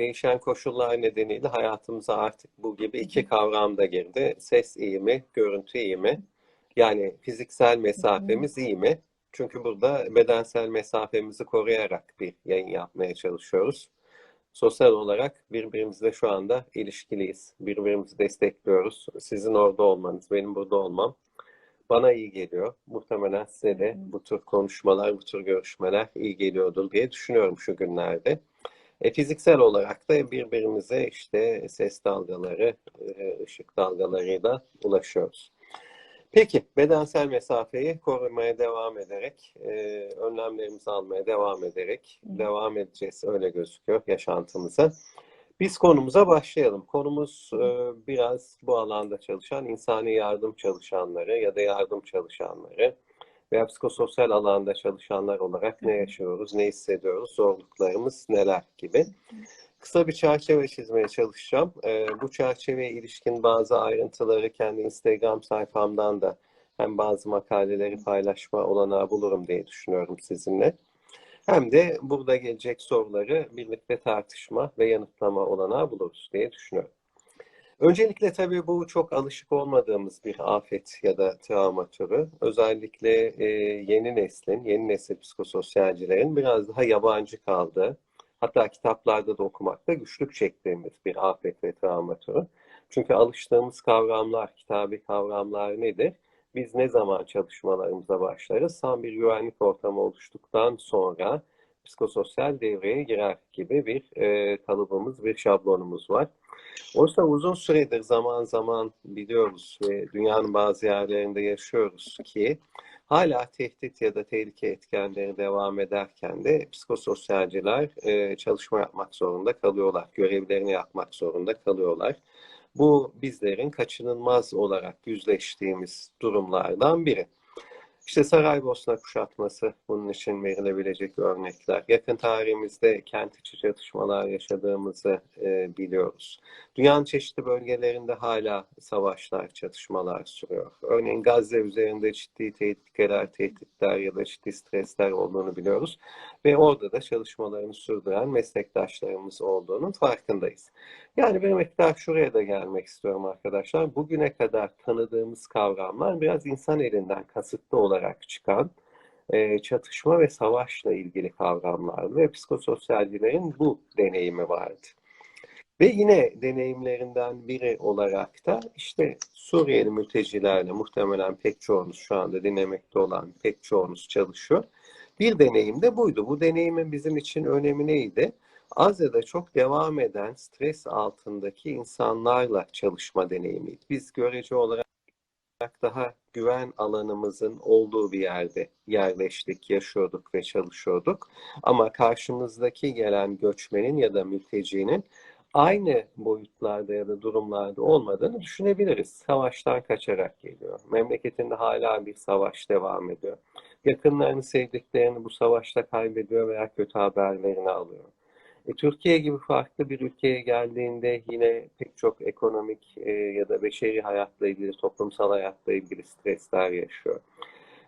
değişen koşullar nedeniyle hayatımıza artık bu gibi iki kavram da girdi. Ses iyi mi, görüntü iyi mi? Yani fiziksel mesafemiz iyi mi? Çünkü burada bedensel mesafemizi koruyarak bir yayın yapmaya çalışıyoruz. Sosyal olarak birbirimizle şu anda ilişkiliyiz. Birbirimizi destekliyoruz. Sizin orada olmanız, benim burada olmam bana iyi geliyor. Muhtemelen size de bu tür konuşmalar, bu tür görüşmeler iyi geliyordur diye düşünüyorum şu günlerde. E, fiziksel olarak da birbirimize işte ses dalgaları, e, ışık dalgalarıyla ulaşıyoruz. Peki, bedensel mesafeyi korumaya devam ederek, e, önlemlerimizi almaya devam ederek devam edeceğiz. Öyle gözüküyor yaşantımıza. Biz konumuza başlayalım. Konumuz e, biraz bu alanda çalışan insani yardım çalışanları ya da yardım çalışanları veya psikososyal alanda çalışanlar olarak ne yaşıyoruz, ne hissediyoruz, zorluklarımız neler gibi. Kısa bir çerçeve çizmeye çalışacağım. E, bu çerçeveye ilişkin bazı ayrıntıları kendi Instagram sayfamdan da hem bazı makaleleri paylaşma olanağı bulurum diye düşünüyorum sizinle. Hem de burada gelecek soruları birlikte tartışma ve yanıtlama olanağı buluruz diye düşünüyorum. Öncelikle tabii bu çok alışık olmadığımız bir afet ya da travma türü. Özellikle e, yeni neslin, yeni nesil psikososyalcilerin biraz daha yabancı kaldığı, hatta kitaplarda da okumakta güçlük çektiğimiz bir afet ve travma türü. Çünkü alıştığımız kavramlar, kitabi kavramlar nedir? Biz ne zaman çalışmalarımıza başlarız? Tam bir güvenlik ortamı oluştuktan sonra psikososyal devreye girer gibi bir e, kalıbımız, bir şablonumuz var. Oysa uzun süredir zaman zaman biliyoruz ve dünyanın bazı yerlerinde yaşıyoruz ki hala tehdit ya da tehlike etkenleri devam ederken de psikososyalciler e, çalışma yapmak zorunda kalıyorlar. Görevlerini yapmak zorunda kalıyorlar. Bu bizlerin kaçınılmaz olarak yüzleştiğimiz durumlardan biri. İşte Saraybosna kuşatması bunun için verilebilecek örnekler. Yakın tarihimizde kent içi çatışmalar yaşadığımızı e, biliyoruz. Dünyanın çeşitli bölgelerinde hala savaşlar, çatışmalar sürüyor. Örneğin Gazze üzerinde ciddi tehlikeler, tehditler ya da ciddi stresler olduğunu biliyoruz. Ve orada da çalışmalarını sürdüren meslektaşlarımız olduğunun farkındayız. Yani bir miktar şuraya da gelmek istiyorum arkadaşlar. Bugüne kadar tanıdığımız kavramlar biraz insan elinden kasıtlı olarak çıkan e, çatışma ve savaşla ilgili kavramlar ve psikososyalcilerin bu deneyimi vardı. Ve yine deneyimlerinden biri olarak da işte Suriyeli mültecilerle muhtemelen pek çoğunuz şu anda dinlemekte olan pek çoğunuz çalışıyor. Bir deneyim de buydu. Bu deneyimin bizim için önemi neydi? Az ya da çok devam eden stres altındaki insanlarla çalışma deneyimiydi. Biz görece olarak daha güven alanımızın olduğu bir yerde yerleştik, yaşıyorduk ve çalışıyorduk. Ama karşımızdaki gelen göçmenin ya da mültecinin aynı boyutlarda ya da durumlarda olmadığını düşünebiliriz. Savaştan kaçarak geliyor. Memleketinde hala bir savaş devam ediyor. Yakınlarını, sevdiklerini bu savaşta kaybediyor veya kötü haberlerini alıyor. E, Türkiye gibi farklı bir ülkeye geldiğinde yine pek çok ekonomik e, ya da beşeri hayatla ilgili, toplumsal hayatla ilgili stresler yaşıyor.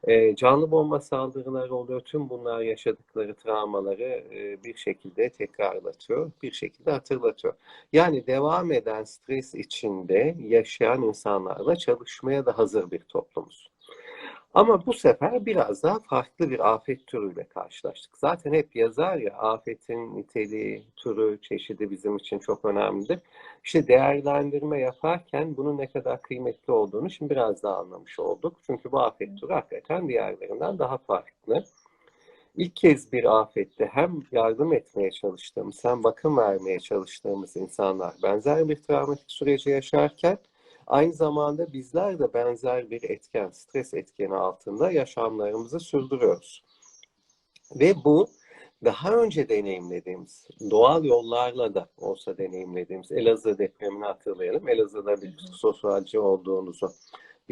E, canlı bomba saldırıları oluyor. Tüm bunlar yaşadıkları travmaları e, bir şekilde tekrarlatıyor, bir şekilde hatırlatıyor. Yani devam eden stres içinde yaşayan insanlarla çalışmaya da hazır bir toplumuz. Ama bu sefer biraz daha farklı bir afet türüyle karşılaştık. Zaten hep yazar ya afetin niteliği, türü, çeşidi bizim için çok önemlidir. İşte değerlendirme yaparken bunun ne kadar kıymetli olduğunu şimdi biraz daha anlamış olduk. Çünkü bu afet türü hakikaten diğerlerinden daha farklı. İlk kez bir afette hem yardım etmeye çalıştığımız hem bakım vermeye çalıştığımız insanlar benzer bir travmatik süreci yaşarken Aynı zamanda bizler de benzer bir etken, stres etkeni altında yaşamlarımızı sürdürüyoruz. Ve bu daha önce deneyimlediğimiz, doğal yollarla da olsa deneyimlediğimiz Elazığ depremini hatırlayalım. Elazığ'da bir psikososyalci olduğunuzu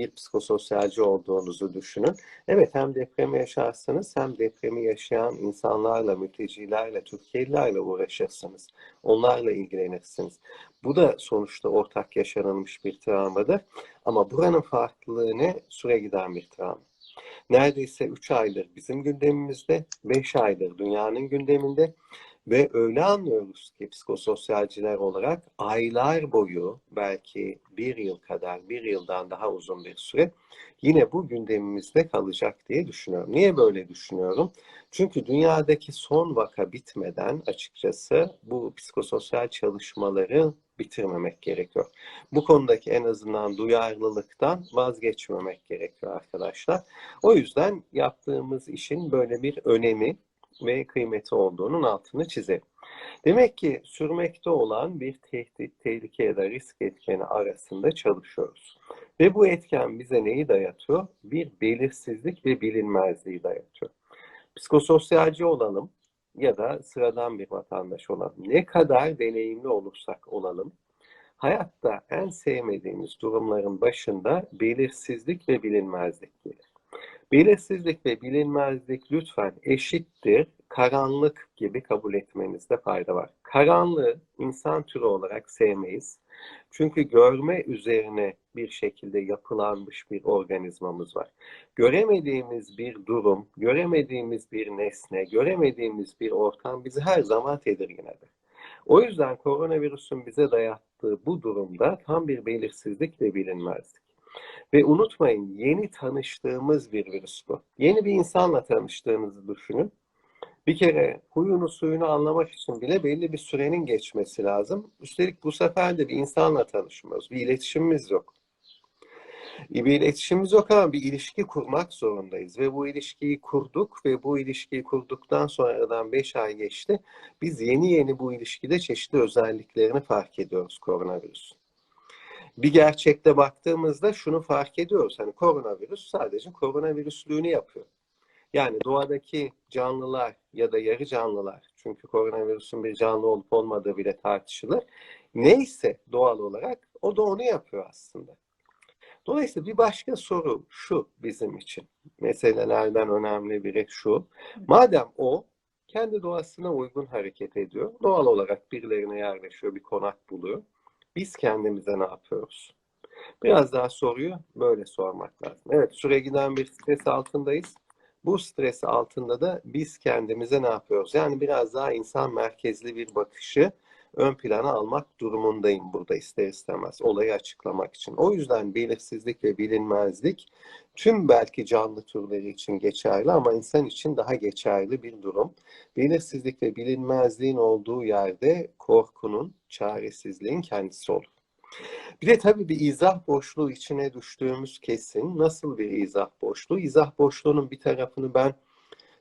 bir psikososyalci olduğunuzu düşünün. Evet hem depremi yaşarsınız hem depremi yaşayan insanlarla, mültecilerle, Türkiye'lilerle uğraşırsınız. Onlarla ilgilenirsiniz. Bu da sonuçta ortak yaşanılmış bir travmadır. Ama buranın farklılığı ne? Süre giden bir travma. Neredeyse 3 aydır bizim gündemimizde, 5 aydır dünyanın gündeminde Ve öyle anlıyoruz ki psikososyalciler olarak aylar boyu belki bir yıl kadar, bir yıldan daha uzun bir süre yine bu gündemimizde kalacak diye düşünüyorum. Niye böyle düşünüyorum? Çünkü dünyadaki son vaka bitmeden açıkçası bu psikososyal çalışmaları bitirmemek gerekiyor. Bu konudaki en azından duyarlılıktan vazgeçmemek gerekiyor arkadaşlar. O yüzden yaptığımız işin böyle bir önemi ve kıymeti olduğunun altını çizelim. Demek ki sürmekte olan bir tehdit, tehlike ya da risk etkeni arasında çalışıyoruz. Ve bu etken bize neyi dayatıyor? Bir belirsizlik ve bilinmezliği dayatıyor. Psikososyalci olalım ya da sıradan bir vatandaş olalım. Ne kadar deneyimli olursak olalım, hayatta en sevmediğimiz durumların başında belirsizlik ve bilinmezlik gelir. Belirsizlik ve bilinmezlik lütfen eşittir karanlık gibi kabul etmenizde fayda var. Karanlığı insan türü olarak sevmeyiz. Çünkü görme üzerine bir şekilde yapılanmış bir organizmamız var. Göremediğimiz bir durum, göremediğimiz bir nesne, göremediğimiz bir ortam bizi her zaman tedirgin eder. O yüzden koronavirüsün bize dayattığı bu durumda tam bir belirsizlik ve bilinmezlik. Ve unutmayın yeni tanıştığımız bir virüs bu. Yeni bir insanla tanıştığınızı düşünün. Bir kere huyunu suyunu anlamak için bile belli bir sürenin geçmesi lazım. Üstelik bu sefer de bir insanla tanışmıyoruz. Bir iletişimimiz yok. Bir iletişimimiz yok ama bir ilişki kurmak zorundayız. Ve bu ilişkiyi kurduk ve bu ilişkiyi kurduktan sonradan 5 ay geçti. Biz yeni yeni bu ilişkide çeşitli özelliklerini fark ediyoruz koronavirüsün. Bir gerçekte baktığımızda şunu fark ediyoruz. Hani koronavirüs sadece koronavirüslüğünü yapıyor. Yani doğadaki canlılar ya da yarı canlılar, çünkü koronavirüsün bir canlı olup olmadığı bile tartışılır. Neyse doğal olarak o da onu yapıyor aslında. Dolayısıyla bir başka soru şu bizim için. Meselelerden önemli biri şu. Madem o kendi doğasına uygun hareket ediyor, doğal olarak birilerine yerleşiyor, bir konak buluyor. Biz kendimize ne yapıyoruz? Biraz daha soruyu böyle sormak lazım. Evet, süre giden bir stres altındayız. Bu stres altında da biz kendimize ne yapıyoruz? Yani biraz daha insan merkezli bir bakışı ön plana almak durumundayım burada ister istemez olayı açıklamak için. O yüzden belirsizlik ve bilinmezlik tüm belki canlı türleri için geçerli ama insan için daha geçerli bir durum. Belirsizlik ve bilinmezliğin olduğu yerde korkunun, çaresizliğin kendisi olur. Bir de tabii bir izah boşluğu içine düştüğümüz kesin. Nasıl bir izah boşluğu? İzah boşluğunun bir tarafını ben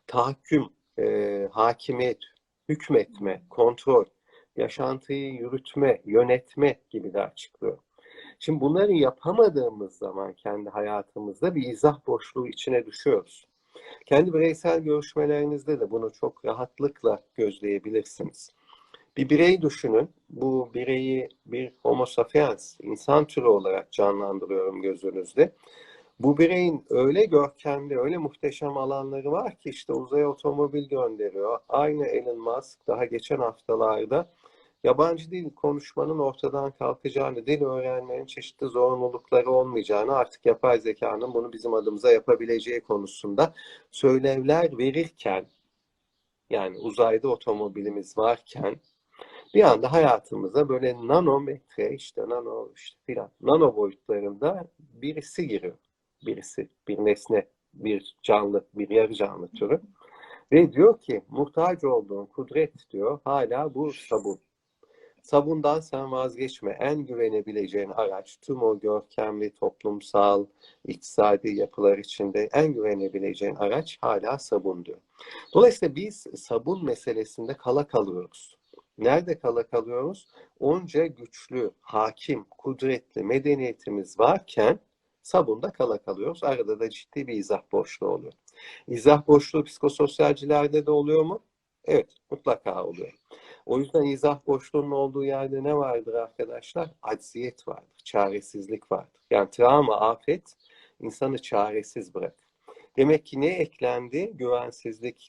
tahakküm, e, hakimiyet, hükmetme, kontrol, yaşantıyı yürütme, yönetme gibi de açıklıyor. Şimdi bunları yapamadığımız zaman kendi hayatımızda bir izah boşluğu içine düşüyoruz. Kendi bireysel görüşmelerinizde de bunu çok rahatlıkla gözleyebilirsiniz. Bir birey düşünün. Bu bireyi bir homo sapiens, insan türü olarak canlandırıyorum gözünüzde. Bu bireyin öyle görkemli, öyle muhteşem alanları var ki işte uzaya otomobil gönderiyor. Aynı Elon Musk daha geçen haftalarda yabancı dil konuşmanın ortadan kalkacağını, dil öğrenmenin çeşitli zorunlulukları olmayacağını, artık yapay zekanın bunu bizim adımıza yapabileceği konusunda söylevler verirken, yani uzayda otomobilimiz varken bir anda hayatımıza böyle nanometre işte nano işte filan nano boyutlarında birisi giriyor. Birisi, bir nesne, bir canlı, bir yarı canlı türü. Ve diyor ki muhtaç olduğun kudret diyor hala bu sabun. Sabundan sen vazgeçme. En güvenebileceğin araç tüm o görkemli toplumsal, iktisadi yapılar içinde en güvenebileceğin araç hala sabun diyor. Dolayısıyla biz sabun meselesinde kala kalıyoruz. Nerede kala kalıyoruz? Onca güçlü, hakim, kudretli medeniyetimiz varken sabunda kala kalıyoruz. Arada da ciddi bir izah boşluğu oluyor. İzah boşluğu psikososyalcilerde de oluyor mu? Evet, mutlaka oluyor. O yüzden izah boşluğunun olduğu yerde ne vardır arkadaşlar? Acziyet vardır, çaresizlik vardır. Yani travma, afet insanı çaresiz bırakır. Demek ki ne eklendi? Güvensizlik,